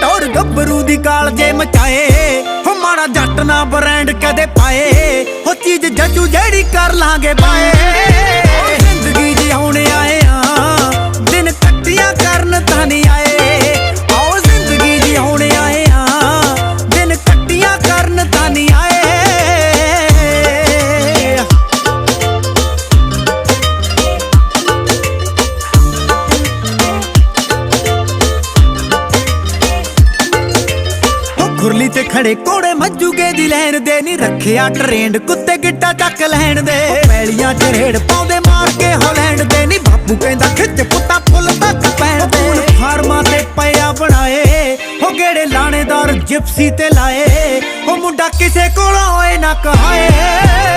ਟੌਰ ਗੱਭਰੂ ਦੀ ਕਾਲਜੇ ਮਚਾਏ। ਹੋ ਮਾੜਾ ਜੱਟ ਨਾ ਬ੍ਰਾਂਡ ਕਦੇ ਪਾਏ। ਹੋ ਚੀਜ਼ ਜੱਜੂ ਜਿਹੜੀ ਕਰ ਲਾਂਗੇ ਬਾਏ ਓ ਜ਼ਿੰਦਗੀ ਜਿਉਣ ਆਏ ਆ। ਦਿਨ ਕੱਟੀਆਂ ਕਰਨ ਤਾਂ ਨਹੀਂ ਆਏ। ਖੁਰਲੀ ਤੇ ਖੜੇ ਕੋੜੇ ਮੱਜੂਗੇ ਦੀ ਲੈਣ ਦੇ ਨਹੀਂ ਰੱਖਿਆ ਟ੍ਰੇਨਡ ਕੁੱਤੇ ਗਿੱਟਾ ਚੱਕ ਲੈਣ ਦੇ। ਉਹ ਚ ਰੇੜ ਪਾਉਂਦੇ, ਮਾਰ ਕੇ ਹਾਲੈਂਡ ਦੇ। ਨਹੀਂ ਬਾਪੂ ਕਹਿੰਦਾ ਖਿੱਚ ਪੁੱਤਾ ਫੁੱਲ ਤੱਕ ਪੈਣ ਦੇ। ਫਾਰਮਾਂ ਤੇ ਪਿਆ ਬਣਾਏ ਹੋ ਗੇੜੇ ਲਾਣੇਦਾਰ ਜਿਪਸੀ ਤੇ ਲਾਏ। ਉਹ ਮੁੰਡਾ ਕਿਸੇ ਕੋਲੋਂ ਓਏ ਨਾ ਕਹਾਏ।